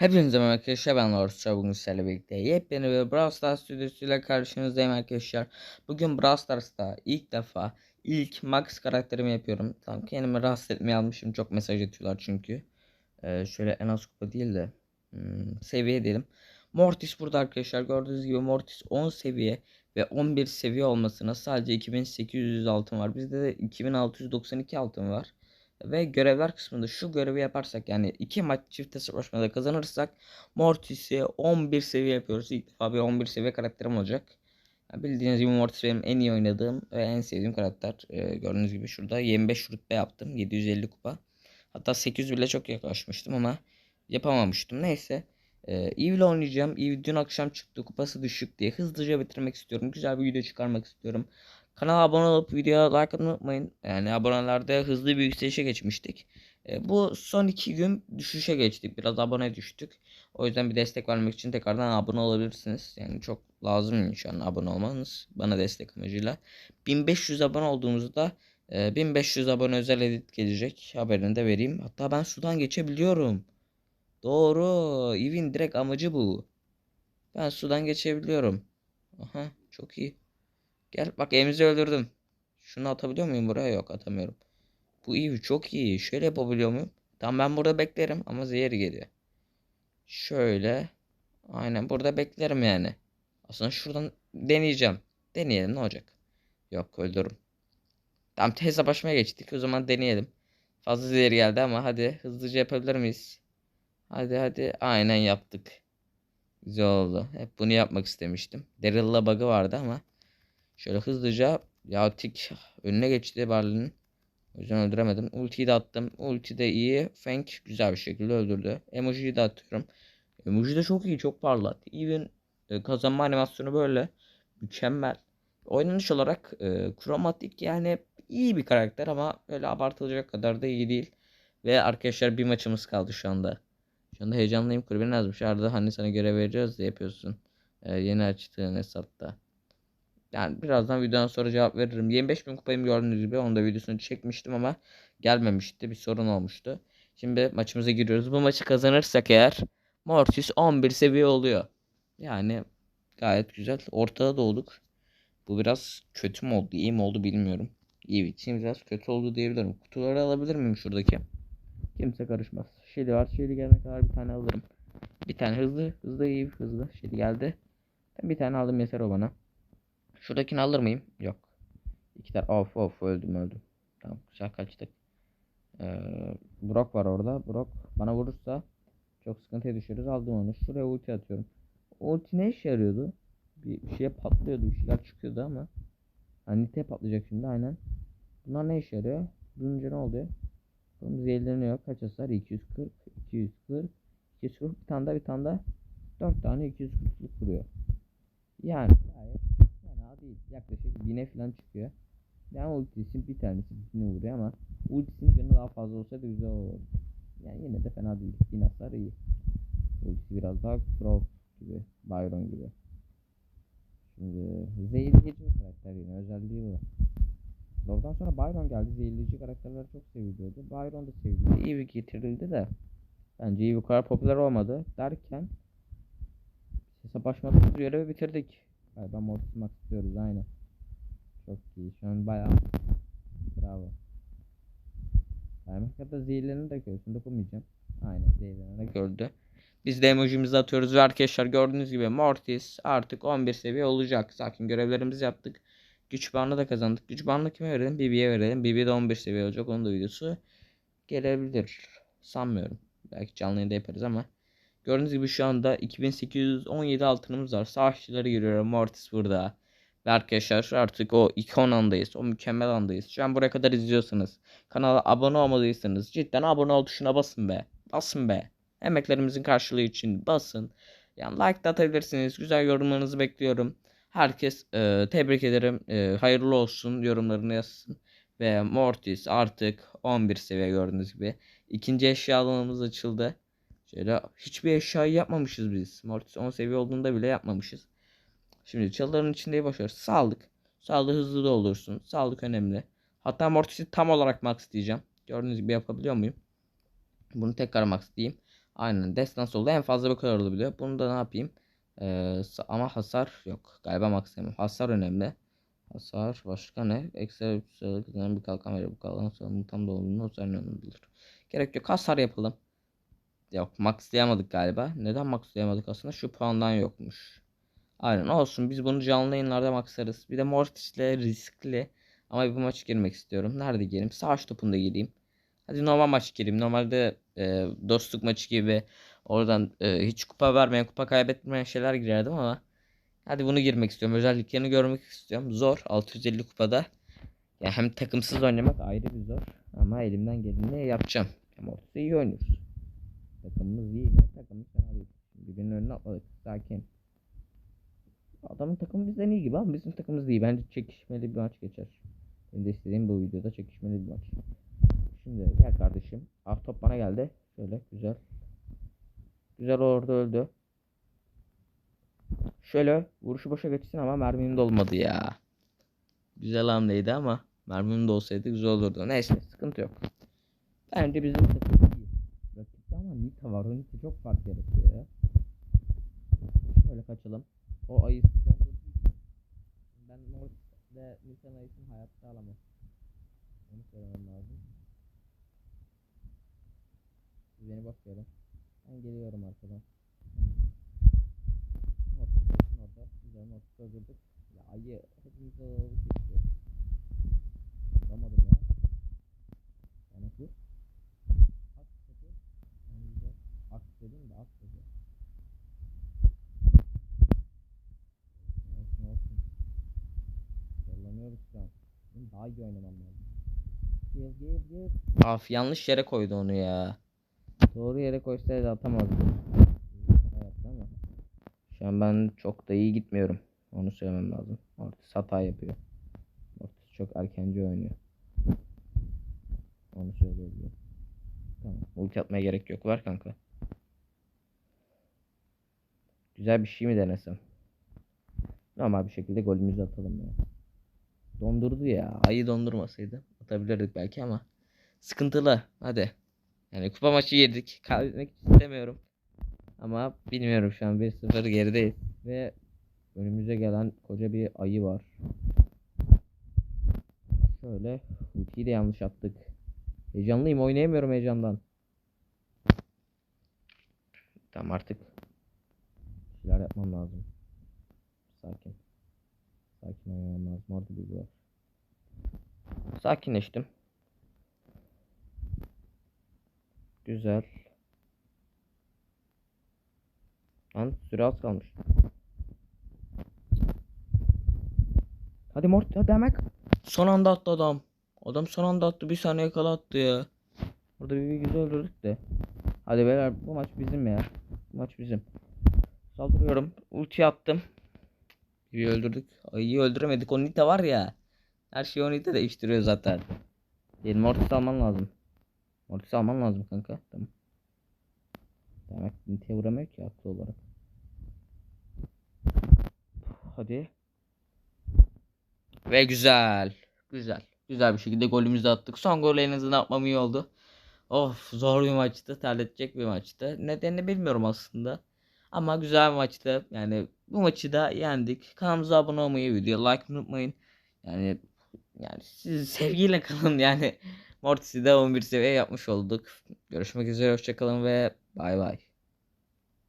Hepinize merhaba arkadaşlar ben Lorsa bugün sizlerle birlikte yepyeni bir Brawl Stars stüdyosuyla karşınızdayım arkadaşlar. Bugün Brawl Stars'ta ilk defa ilk Max karakterimi yapıyorum. Tamam kendimi rahatsız etmeye almışım çok mesaj atıyorlar çünkü. Ee, şöyle en az kupa değil de hmm, seviye diyelim. Mortis burada arkadaşlar gördüğünüz gibi Mortis 10 seviye ve 11 seviye olmasına sadece 2800 altın var. Bizde de 2692 altın var. Ve görevler kısmında şu görevi yaparsak yani iki maç çift hesaplaşmada kazanırsak Mortis'i 11 seviye yapıyoruz. İlk defa bir 11 seviye karakterim olacak. Bildiğiniz gibi Mortis benim en iyi oynadığım ve en sevdiğim karakter. Ee, gördüğünüz gibi şurada 25 rütbe yaptım. 750 kupa. Hatta 800 bile çok yaklaşmıştım ama yapamamıştım. Neyse. Ee, Eve ile oynayacağım. Eve dün akşam çıktı. Kupası düşük diye hızlıca bitirmek istiyorum. Güzel bir video çıkarmak istiyorum. Kanala abone olup videoya like unutmayın. Yani abonelerde hızlı bir yükselişe geçmiştik. E, bu son iki gün düşüşe geçtik. Biraz abone düştük. O yüzden bir destek vermek için tekrardan abone olabilirsiniz. Yani çok lazım şu an abone olmanız. Bana destek amacıyla. 1500 abone olduğumuzda e, 1500 abone özel edit gelecek. Haberini de vereyim. Hatta ben sudan geçebiliyorum. Doğru. Evin direkt amacı bu. Ben sudan geçebiliyorum. Aha çok iyi. Gel bak Emzi öldürdüm. Şunu atabiliyor muyum buraya? Yok atamıyorum. Bu iyi çok iyi. Şöyle yapabiliyor muyum? Tamam ben burada beklerim ama zehir geliyor. Şöyle. Aynen burada beklerim yani. Aslında şuradan deneyeceğim. Deneyelim ne olacak? Yok öldürürüm. Tamam hesaplaşmaya geçtik. O zaman deneyelim. Fazla zehir geldi ama hadi hızlıca yapabilir miyiz? Hadi hadi. Aynen yaptık. Güzel oldu. Hep bunu yapmak istemiştim. Daryl'la bug'ı vardı ama Şöyle hızlıca ya tik önüne geçti Barley'nin. O yüzden öldüremedim. Ultiyi de attım. Ulti de iyi. Fang güzel bir şekilde öldürdü. Emoji'yi de atıyorum. Emoji de çok iyi. Çok parlat. Even e, kazanma animasyonu böyle. Mükemmel. Oynanış olarak e, kromatik yani iyi bir karakter ama öyle abartılacak kadar da iyi değil. Ve arkadaşlar bir maçımız kaldı şu anda. Şu anda heyecanlıyım. Kulübeni yazmış. Arada hani sana görev vereceğiz de yapıyorsun. E, yeni açtığın hesapta. Yani birazdan videodan sonra cevap veririm. 25 bin kupayım gördüğünüz gibi. Onu da videosunu çekmiştim ama gelmemişti. Bir sorun olmuştu. Şimdi maçımıza giriyoruz. Bu maçı kazanırsak eğer Mortis 11 seviye oluyor. Yani gayet güzel. Ortada da olduk. Bu biraz kötü mü oldu, iyi mi oldu bilmiyorum. İyi için biraz kötü oldu diyebilirim. Kutuları alabilir miyim şuradaki? Kimse karışmaz. Şeli var. Şeli gelene kadar bir tane alırım. Bir tane hızlı. Hızlı iyi hızlı. Şeli geldi. Bir tane aldım yeter o bana. Şuradakini alır mıyım? Yok. İki tane. Of of öldüm öldüm. Tamam güzel kaçtık. Ee, Brock var orada. Brock bana vurursa çok sıkıntıya düşürüz. Aldım onu. Şuraya ulti atıyorum. Ulti ne işe yarıyordu? Bir şeye patlıyordu. Bir şeyler çıkıyordu ama. Hani nite patlayacak şimdi aynen. Bunlar ne işe yarıyor? Durunca ne oluyor? Bunun zehirleniyor. Kaç hasar? 240, 240, 240 bir tane daha bir tane daha. 4 tane 240'lık vuruyor. Yani değil. Yaklaşık bine falan çıkıyor. Yani ultisi bir tanesi birini vuruyor ama ultisinin canı daha fazla olsa da güzel olur. Yani yine de fena değil. Bin hasar iyi. Ultisi biraz daha Crow gibi. Byron gibi. Şimdi zehirleyici bir karakter yine özelliği bu. Crow'dan sonra Byron geldi. Zehirleyici karakterler çok seviliyordu. Byron da sevildi. Eevee getirildi de bence Eevee bu kadar popüler olmadı derken hesaplaşmada görevi bitirdik. Galiba Mortis Max istiyoruz aynen. Çok iyi. Şu an bayağı bravo. Kaymak hatta zehirlerini de görsün. Dokunmayacağım. Aynen zehirlerini de gördü. Biz de emojimizi atıyoruz ve arkadaşlar gördüğünüz gibi Mortis artık 11 seviye olacak. Sakin görevlerimizi yaptık. Güç bandı da kazandık. Güç bandı kime verelim? Bibi'ye verelim. Bibi de 11 seviye olacak. Onun da videosu gelebilir. Sanmıyorum. Belki canlı yayında yaparız ama. Gördüğünüz gibi şu anda 2817 altınımız var. Savaşçıları görüyorum. Mortis burada. Ve arkadaşlar artık o ikon andayız. O mükemmel andayız. Şu an buraya kadar izliyorsanız. Kanala abone olmadıysanız cidden abone ol tuşuna basın be. Basın be. Emeklerimizin karşılığı için basın. Yani like da atabilirsiniz. Güzel yorumlarınızı bekliyorum. Herkes e, tebrik ederim. E, hayırlı olsun yorumlarını yazsın. Ve Mortis artık 11 seviye gördüğünüz gibi. İkinci eşya alanımız açıldı. Şöyle hiçbir eşyayı yapmamışız biz. Mortis 10 seviye olduğunda bile yapmamışız. Şimdi çalıların içinde başarız. Sağlık. Sağlığı hızlı doldursun. Sağlık önemli. Hatta Mortis'i tam olarak max diyeceğim. Gördüğünüz gibi yapabiliyor muyum? Bunu tekrar max diyeyim. Aynen destans oldu. En fazla bu kadar olabiliyor. Bunu da ne yapayım? Ee, ama hasar yok. Galiba maksimum. Hasar önemli. Hasar başka ne? Ekstra bir bir kalkan verir. Bu kalkan sorunun tam dolduğunu önemlidir. Gerek yok. Hasar yapalım. Yok maxlayamadık galiba. Neden maxlayamadık aslında? Şu puandan yokmuş. Aynen olsun. Biz bunu canlı yayınlarda maxlarız. Bir de Mortis'le riskli. Ama bir maç girmek istiyorum. Nerede gireyim? Savaş topunda gireyim. Hadi normal maç gireyim. Normalde e, dostluk maçı gibi oradan e, hiç kupa vermeyen, kupa kaybetmeyen şeyler girerdim ama hadi bunu girmek istiyorum. Özelliklerini görmek istiyorum. Zor. 650 kupada. Ya hem takımsız oynamak ayrı bir zor. Ama elimden geleni yapacağım. Hem ortası iyi oynuyoruz. Takımımız iyi mi? Takımımız fena. Birbirinin önüne atladık. Sakin. Adamın takımı bizden iyi gibi ama bizim takımımız iyi. Bence çekişmeli bir maç geçer. Benim de istediğim bu videoda çekişmeli bir maç. Şimdi gel kardeşim. Ah top bana geldi. Şöyle güzel. Güzel orada öldü. Şöyle vuruşu boşa geçsin ama mermim de olmadı ya. Güzel hamleydi ama mermim de olsaydı güzel olurdu. Neyse sıkıntı yok. Bence bizim takım var. O Nita çok fark yaratıyor ya. Şöyle kaçalım. O ayı ben Mortis'le Nita'nın ayısını hayatta alamam. Onu söylemem lazım. Siz beni bakıyorum. Ben geliyorum arkadan. Olsun orada. Güzel Mortis öldürdük. Ya ayı hepimiz çekiyor. Vuramadım ya. Yani bu. At topu. Yani güzel. At dedim de at dedi. Olsun olsun. Zorlanıyoruz şu an. Benim daha iyi oynamam lazım. Gel gel gel. Af yanlış yere koydu onu ya. Doğru yere koysaydı atamazdı. Hayatta ama. Şu an ben çok da iyi gitmiyorum. Onu söylemem lazım. Ortiz hata yapıyor. Ortiz çok erkenci oynuyor. Onu söyleyebilirim. Tamam. Ulti atmaya gerek yok. Var kanka. Güzel bir şey mi denesem? Normal bir şekilde golümüzü atalım ya. Dondurdu ya. Ayı dondurmasaydı atabilirdik belki ama sıkıntılı. Hadi. Yani kupa maçı yedik. Kaybetmek istemiyorum. Ama bilmiyorum şu an 1-0 gerideyiz. Ve önümüze gelen koca bir ayı var. Şöyle ultiyi de yanlış attık. Heyecanlıyım oynayamıyorum heyecandan. Tamam artık. Yapmam lazım. Sakin. Sakin oynamam lazım. Orada bir var. Sakinleştim. Güzel. Lan süre az kalmış. Hadi Mort hadi hemen. Son anda attı adam. Adam son anda attı. Bir saniye kala attı ya. Burada bir güzel öldürdük de. Hadi beyler bu maç bizim ya. Bu maç bizim. Saldırıyorum. Ulti attım. Bir öldürdük. Ayıyı öldüremedik. O Nita var ya. Her şeyi o Nita değiştiriyor zaten. Benim Mortis alman lazım. Mortis alman lazım kanka. Tamam. Demek Nita'ya vuramıyor ki haklı olarak. Hadi. Ve güzel. Güzel. Güzel bir şekilde golümüzü attık. Son golü en azından atmam iyi oldu. Of zor bir maçtı. Terletecek bir maçtı. Nedenini bilmiyorum aslında. Ama güzel bir maçtı. Yani bu maçı da yendik. Kanalımıza abone olmayı, video like unutmayın. Yani yani siz sevgiyle kalın yani. Mortis'i de 11 seviye yapmış olduk. Görüşmek üzere hoşçakalın ve bay bay.